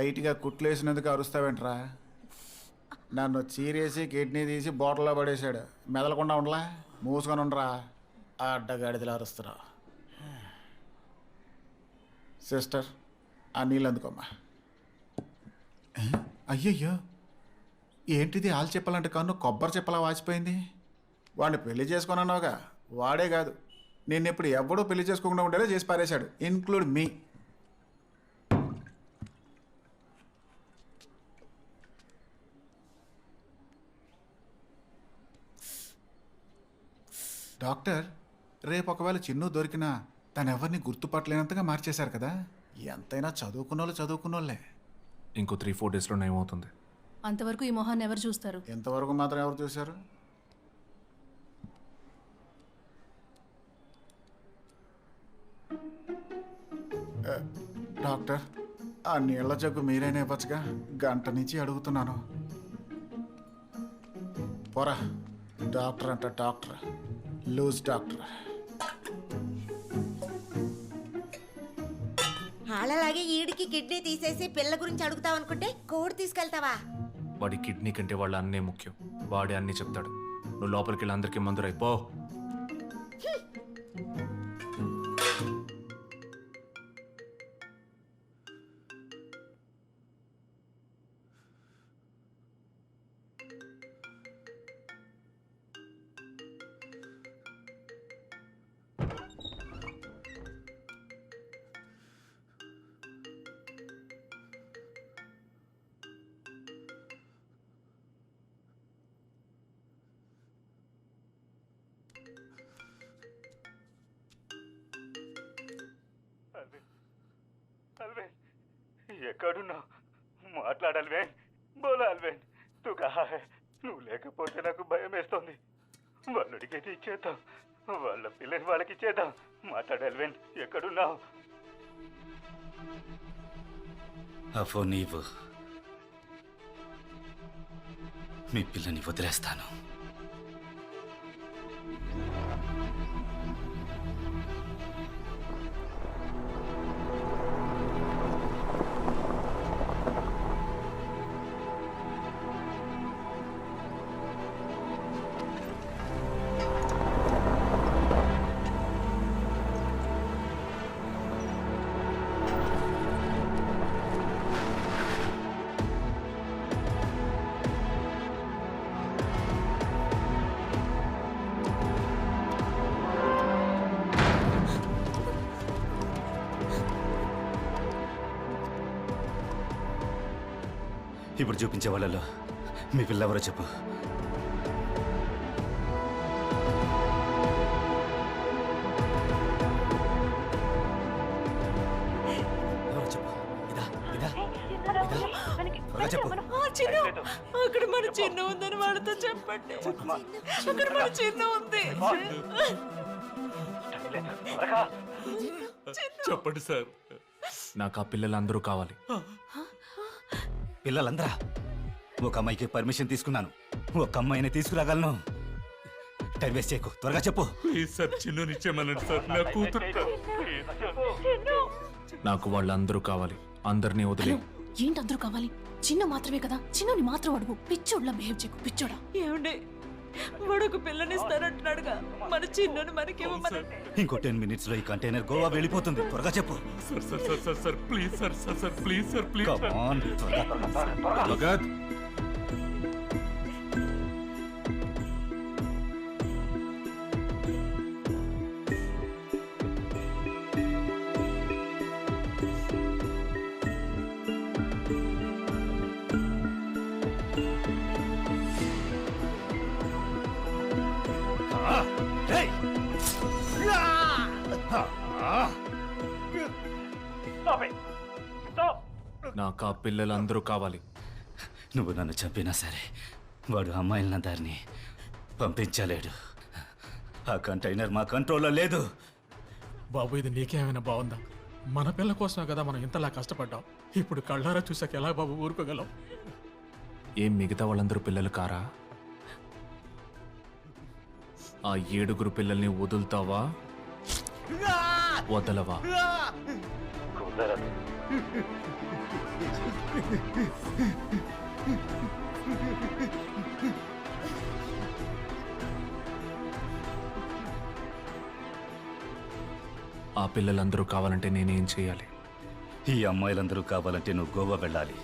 లైట్గా కుట్లేసినందుకు అరుస్తావేంట్రా? నన్ను చీరేసి కిడ్నీ తీసి బాటిల్లో పడేశాడు. మెదలకుండా ఉండలా? మూసుకొని ఉండరా? ఆ అడ్డగాడిదలా అరుస్తున్నావు సిస్టర్ ఆ నీళ్ళు అందుకోమ్మా. అయ్యయ్యో! ఏంటిది ఆలు చెప్పాలంటే కన్ను కొబ్బరి చెప్పలా వాచిపోయింది? వాడిని పెళ్ళి చేసుకున్నావుగా వాడే కాదు. నేను ఇప్పుడు ఎవడూ పెళ్ళి చేసుకోకుండా ఉండేలా చేసి పారేశాడు. ఇన్క్లూడ్ మీ డాక్టర్ రేపు ఒకవేళ చిన్ను దొరికినా తను ఎవరిని గుర్తుపట్టలేనంతగా మార్చేశారు కదా. ఎంతైనా చదువుకున్న వాళ్ళు చదువుకున్నోళ్ళే. ఇంకో త్రీ ఫోర్ డేస్లో నయమవుతుంది అంతవరకు ఈ మొహాన్ని ఎవరు చూస్తారు? ఎంతవరకు మాత్రం ఎవరు చూశారు? ఆ, డాక్టర్ ఆ నీళ్ళ జగ్గు మీరైనా ఇవ్వచ్చుగా? గంట నుంచి అడుగుతున్నాను. పోరా డాక్టర్ అంట డాక్టర్. Loose doctor. అలాగే ఈడికి కిడ్నీ తీసేసి పిల్ల గురించి అడుగుతావు అనుకుంటే కోడి తీసుకెళ్తావా? వాడి కిడ్నీ కంటే వాళ్ళ అన్నే ముఖ్యం. వాడే అన్నీ చెప్తాడు. నువ్వు లోపలికి వెళ్ళి అందరికీ మందురై ఎక్కడున్నావు మాట్లాడాలివేన్ బోలా అల్వేన్ తూ కహా హై నువ్వు లేకపోతే నాకు భయం వేస్తుంది. వాళ్ళు అడిగేది ఇచ్చేద్దాం? వాళ్ళ పిల్లని వాళ్ళకి ఇచ్చేద్దాం. మాట్లాడాలివేన్ ఎక్కడున్నావు? ఆ నీవు. మీ పిల్లని వదిలేస్తాను. ఇప్పుడు చూపించే వాళ్ళలో మీ పిల్ల ఎవరో చెప్పు. ఎవరో చెప్పు. ఇదా ఇదా ఇదా. త్వరగా చెప్పు. అక్కడ మన చిన్న ఉందని వాళ్ళతో చెప్పండి. అక్కడ మన చిన్న ఉంది. చెప్పండి సార్. నాకు ఆ పిల్లలందరూ కావాలి. పిల్లలందరా ఒక అమ్మాయికి పర్మిషన్ తీసుకున్నాను. ఒక అమ్మాయిని తీసుకురాగలను. టైం వేస్ట్ చేయకు త్వరగా చెప్పు. ప్లీజ్ సార్ చిన్నునిచ్చేమనండి సార్ నా కూతురు. నాకు వాళ్ళందరూ కావాలి. అందరినీ వదిలే ఏంటి అందరూ కావాలి? చిన్న మాత్రమే కదా? చిన్నని మాత్రం అడుగు. పిచ్చోడ్లా బిహేవ్ చేయకు పిచ్చోడా? ఏమండి? వాడు ఒక పిల్లనిస్తానంటున్నాడుగా మన చిన్నను మనకి ఇవ్వమని ఇంకో టెన్ మినిట్స్లో ఈ కంటైనర్ గోవా వెళ్ళిపోతుంది త్వరగా చెప్పు sir sir sir sir sir please sir sir sir please sir please నాకు ఆ పిల్లలందరూ కావాలి. నువ్వు నన్ను చంపినా సరే వాడు అమ్మాయిల దారిని పంపించలేడు. ఆ కంటైనర్ మా కంట్రోల్లో లేదు. బాబు ఇది నీకేమైనా బాగుందా? మన పిల్ల కోసమే కదా మనం ఇంతలా కష్టపడ్డాం. ఇప్పుడు కళ్ళారా చూసాక ఎలా బాబు ఊరుకోగలం? ఏం మిగతా వాళ్ళందరూ పిల్లలు కారా? ఆ ఏడుగురు పిల్లల్ని వదులుతావా? వదలవా? ఆ పిల్లలందరూ కావాలంటే నేనేం చేయాలి? ఈ అమ్మాయిలందరూ కావాలంటే నువ్వు గోవా వెళ్ళాలి.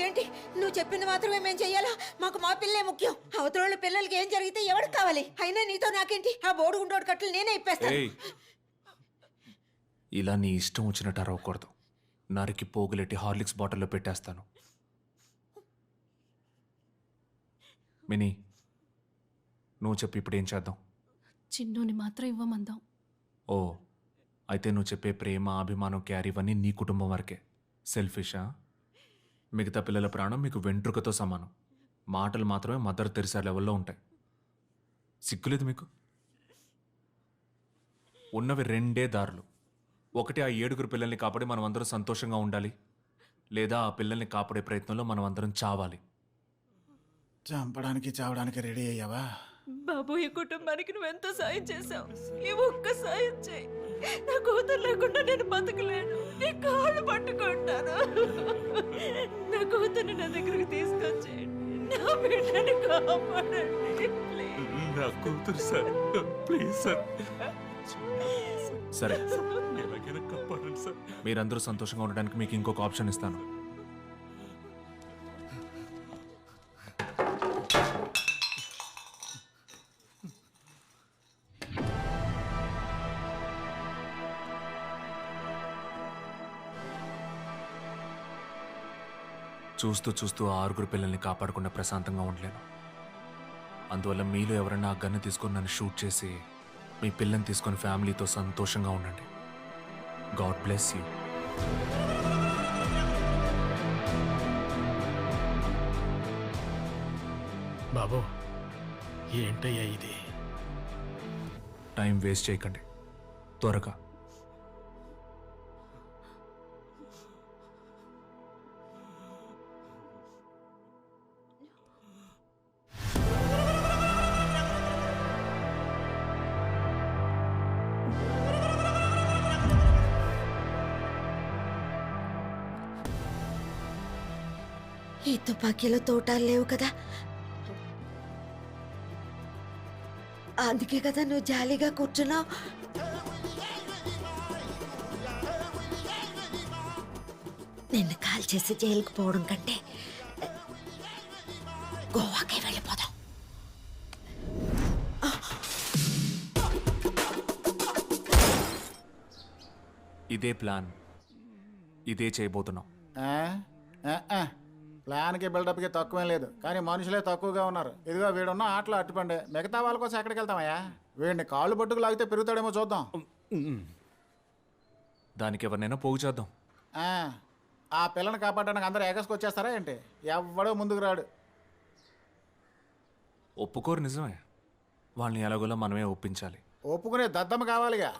ఏంటి? నువ్వు చెప్పింది మాత్రమే మేము చెయ్యాలా? మాకు మా పిల్లే ముఖ్యం. అవతల పిల్లలకి ఏం జరిగితే ఎవరికి కావాలి? అయినా నీతో నాకేంటి? ఆ బోడు గుండోడు కట్టలు నేనే ఇప్పేస్తాను. ఏయ్! ఇలా నీ ఇష్టం వచ్చినట్టు అరవకూడదు. నరికి పోగులెట్టి హార్లిక్స్ బాటిల్లో పెట్టేస్తాను. మినీ నువ్వు చెప్పి ఇప్పుడు ఏం చేద్దాం? చిన్నుని మాత్రం ఇవ్వమందాం. ఓ అయితే నువ్వు చెప్పే ప్రేమ అభిమానం క్యారీ ఇవన్నీ నీ కుటుంబం వరకే. సెల్ఫిషా? మిగతా పిల్లల ప్రాణం మీకు వెంట్రుకతో సమానం. మాటలు మాత్రమే మదర్ తెరిసా లెవెల్లో ఉంటాయి. సిగ్గులేదు మీకు? ఉన్నవి రెండే దారులు. ఒకటి ఆ ఏడుగురు పిల్లల్ని కాపాడి మనం అందరం సంతోషంగా ఉండాలి. లేదా ఆ పిల్లల్ని కాపాడే ప్రయత్నంలో మనం అందరం చావాలి. చంపడానికి చావడానికి రెడీ అయ్యావా? బాబు ఈ కుటుంబానికి నువ్వు ఎంతో సాయం చేశావు? ఈ ఒక్క సాయం చేయి. నా కూతురు లేకుండా నేను బతకలేను. నీ కాళ్ళు పట్టుకుంటాను. నా కూతుర్ని నా దగ్గరికి తీసుకొచ్చేయండి. నా బిడ్డని కాపాడండి ప్లీజ్ నా కూతురు సార్ ప్లీజ్ సార్. సరే. మీరందరూ సంతోషంగా ఉండడానికి మీకు ఇంకొక ఆప్షన్ ఇస్తాను. చూస్తూ చూస్తూ ఆరుగురు పిల్లల్ని కాపాడకుండా ప్రశాంతంగా ఉండలేను. అందువల్ల మీలో ఎవరైనా ఆ గన్ను తీసుకొని నన్ను షూట్ చేసి మీ పిల్లని తీసుకొని ఫ్యామిలీతో సంతోషంగా ఉండండి. God bless you. బాబు ఏంటయ్యా ఇది? టైం వేస్ట్ చేయకండి. త్వరగా. ఈ తుపాకీలో తోటాలు లేవు కదా. అందుకే కదా నువ్వు జాలీగా కూర్చున్నావు. నిన్ను కాల్ చేసి జైలుకు పోవడం కంటే గోవాకే వెళ్ళిపోదాం. ఇదే ప్లాన్. ఇదే చేయబోతున్నాం. ఆ? ఆ, ఆ. ప్లాన్కి బిల్డప్కి తక్కువేం లేదు. కానీ మనుషులే తక్కువగా ఉన్నారు. ఇదిగో వీడున్న ఆటలు అట్టుపండి. మిగతా వాళ్ళ కోసం ఎక్కడికి వెళ్తామయ్యా? వీడిని కాళ్ళు పట్టుకు లాగితే పెరుగుతాడేమో చూద్దాం. దానికి ఎవరినైనా పోగు చేద్దాం. ఆ, పిల్లని కాపాడడానికి అందరూ ఎగసుకు వచ్చేస్తారా ఏంటి? ఎవడో ముందుకు రాడు. ఒప్పుకోరు నిజమే. వాళ్ళని ఎలాగోలా మనమే ఒప్పించాలి. ఒప్పుకునే దద్దమ్మ కావాలిగా.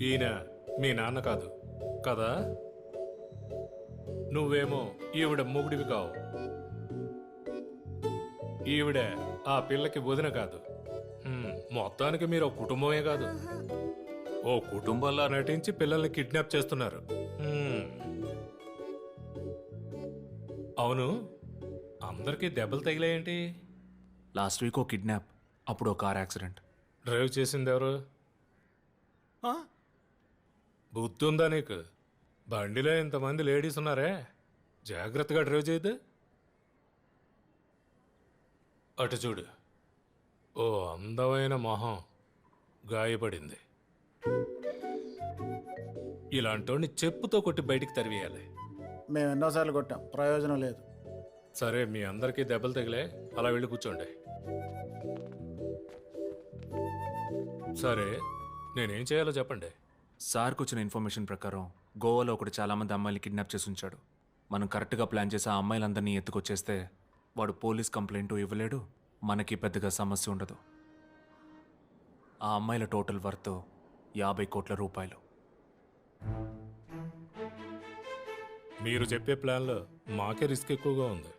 ఈయన మీ నాన్న కాదు కదా? నువ్వేమో ఈవిడ మొగుడివి కావు. ఈవిడ ఆ పిల్లకి వదిన కాదు. మొత్తానికి మీరు ఒక కుటుంబమే కాదు. ఓ కుటుంబంలా నటించి పిల్లల్ని కిడ్నాప్ చేస్తున్నారు. అవును అందరికీ దెబ్బలు తగిలాయేంటి? లాస్ట్ వీక్ ఓ కిడ్నాప్ అప్పుడు ఓ కార్ యాక్సిడెంట్. డ్రైవ్ చేసింది ఎవరు? బుద్ధి ఉందా నీకు? బండిలో ఇంతమంది లేడీస్ ఉన్నారే? జాగ్రత్తగా డ్రైవ్ చేయద్దు అటు చూడు. ఓ అందమైన మొహం గాయపడింది. ఇలాంటోడిని చెప్పుతో కొట్టి బయటికి తరివేయాలి. మేము ఎన్నోసార్లు కొట్టాం. ప్రయోజనం లేదు. సరే మీ అందరికీ దెబ్బలు తగిలే. అలా వెళ్ళి కూర్చోండి. సరే నేనేం చేయాలో చెప్పండి. సార్కి వచ్చిన ఇన్ఫర్మేషన్ ప్రకారం గోవాలో ఒకడు చాలామంది అమ్మాయిలు కిడ్నాప్ చేసి ఉంచాడు. మనం కరెక్ట్గా ప్లాన్ చేసి ఆ అమ్మాయిలందరినీ ఎత్తుకొచ్చేస్తే వాడు పోలీస్ కంప్లైంట్ ఇవ్వలేడు మనకి పెద్దగా సమస్య ఉండదు. ఆ అమ్మాయిల టోటల్ వర్త్ యాభై కోట్ల రూపాయలు. మీరు చెప్పే ప్లాన్లో మాకే రిస్క్ ఎక్కువగా ఉంది.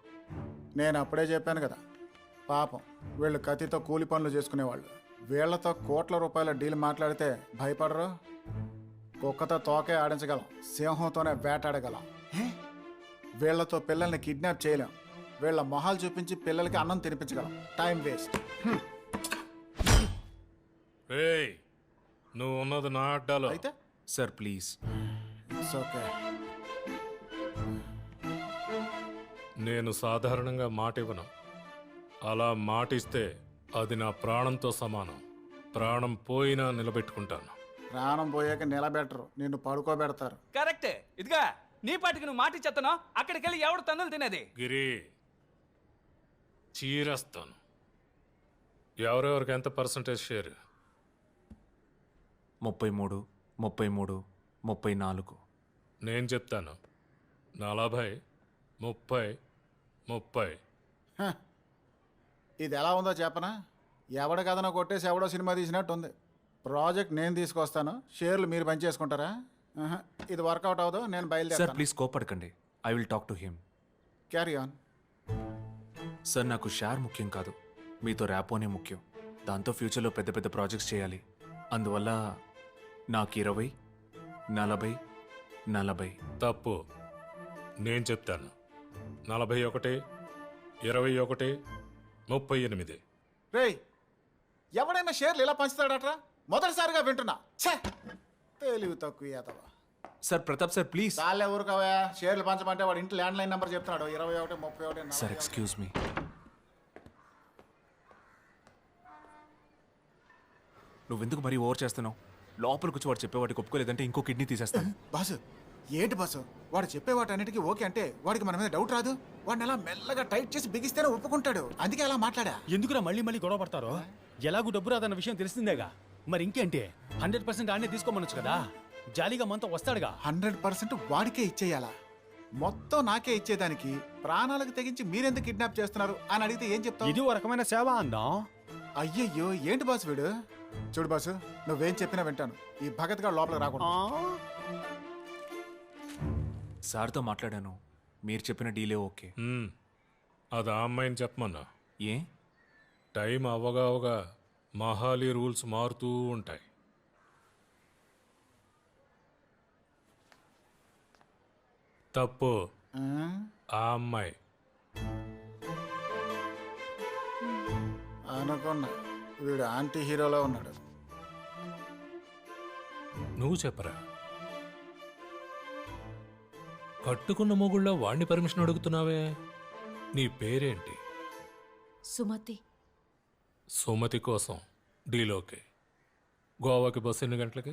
నేను అప్పుడే చెప్పాను కదా పాపం వీళ్ళు కత్తితో కూలి పనులు చేసుకునేవాళ్ళు. వీళ్ళతో కోట్ల రూపాయల డీల్ మాట్లాడితే భయపడరు? కుక్కతో తోకే ఆడించగలం. సింహంతోనే వేటాడగలం. హే? వీళ్ళతో పిల్లల్ని కిడ్నాప్ చేయలేం. వీళ్ళ మొహాలు చూపించి పిల్లలకి అన్నం తినిపించగలం. టైం వేస్ట్ ఏయ్ నువ్వు ఉన్నది నా అడ్డాలో. అయితే? సార్ ప్లీజ్ ఇట్స్ ఓకే నేను సాధారణంగా మాట ఇవ్వను. అలా మాటిస్తే అది నా ప్రాణంతో సమానం. ప్రాణం పోయినా నిలబెట్టుకుంటాను. ప్రాణం పోయాక నిలబెట్టరు. నిన్ను పడుకోబెడతారు. కరెక్టే. ఇదిగా నీ పాటికి నువ్వు మాట ఇచ్చేస్తాను అక్కడికి వెళ్ళి ఎవడు తన్నులు తినేది? గిరి చీరేస్తాను. ఎవరెవరికి ఎంత పర్సంటేజ్ షేర్? ముప్పై మూడు ముప్పై మూడు ముప్పై నాలుగు. నేను చెప్తాను. నలభై ముప్పై ముప్పై. హ. ఇది ఎలా ఉందో చెప్పనా? ఎవడ కథనో కొట్టేసి ఎవడో సినిమా తీసినట్టు ఉంది ప్రాజెక్ట్ నేను తీసుకొస్తాను. షేర్లు మీరు పనిచేసుకుంటారా? ఆహా. ఇది వర్కౌట్ అవ్వదు నేను సార్ బయలుదేరుతాను please కోపడకండి. I will talk to him carry on sir నాకు షేర్ ముఖ్యం కాదు. మీతో ర్యాపోనే ముఖ్యం. దాంతో ఫ్యూచర్లో పెద్ద పెద్ద ప్రాజెక్ట్స్ చేయాలి. అందువల్ల నాకు ఇరవై నలభై నలభై. తప్పు. నేను చెప్తాను. నలభై ఒకటి ఇరవై ఒకటి ముప్పై ఎనిమిది. రేయ్ ఎవడైనా షేర్లు ఇలా పంచుతాడట్రా? మొదటిసారిగా వింటున్నా. ఛే! తెలివి తక్కువ ఏతవా సార్ ప్రతాప్ సార్ ప్లీజ్. చాలే ఊరుకోవా. షేర్లు పంచమంటే వాడు ఇంటి ల్యాండ్ లైన్ నెంబర్ చెప్తున్నాడు. ఇరవై ఒకటి ముప్పై ఒకటి నలభై సార్ ఒకటి. Excuse me. నువ్వెందుకు మరీ ఓవర్ చేస్తున్నావు? లోపలికి వచ్చి వాడు చెప్పేవాడికి ఒప్పుకోలేదంటే ఇంకో కిడ్నీ తీసేస్తాను. బాసు ఏంటి బాసు? వాడు చెప్పే వాటన్నిటికీ ఓకే అంటే వాడికి మన మీద డౌట్ రాదు? వాడిని అలా మెల్లగా టైట్ చేసి బిగిస్తేనే ఒప్పుకుంటాడు. అందుకే అలా మాట్లాడా? ఎందుకురా మళ్ళీ మళ్ళీ గొడవ పడతారో? ఎలాగూ డబ్బు రాదన్న విషయం తెలిసిందేగా? మరి ఇంకేంటి? హండ్రెడ్ పర్సెంట్ ఆడనే తీసుకోమనొచ్చు కదా? జాలీగా మనతో వస్తాడుగా. హండ్రెడ్ పర్సెంట్ వాడికే ఇచ్చేయాలా? మొత్తం నాకే ఇచ్చేదానికి ప్రాణాలకు తెగించి మీరెందుకు కిడ్నాప్ చేస్తున్నారు అని అడిగితే ఏం చెప్తావు? ఇది ఓ రకమైన సేవ అందం. అయ్యయ్యో ఏంటి బాసు వీడు? చూడు బాసు నువ్వేం చెప్పినా వింటాను. ఈ భగత్ గారు లోపలికి రాకూడదు. సార్తో మాట్లాడాను. మీరు చెప్పిన డీలే ఓకే. అది ఆ అమ్మాయిని చెప్పమన్నా. ఏ? టైం అవగా అవగా మహాలి రూల్స్ మారుతూ ఉంటాయి. తప్పు. ఆ? అమ్మాయి. అనుకున్నా వీడు ఆంటీ హీరోలో ఉన్నాడు. నువ్వు చెప్పరా? కట్టుకున్న మొగుళ్ళ వాణ్ణి పర్మిషన్ అడుగుతున్నావే? నీ పేరేంటి? సుమతి. సుమతి కోసం డీలోకే గోవాకి బస్సు ఎన్ని గంటలకి?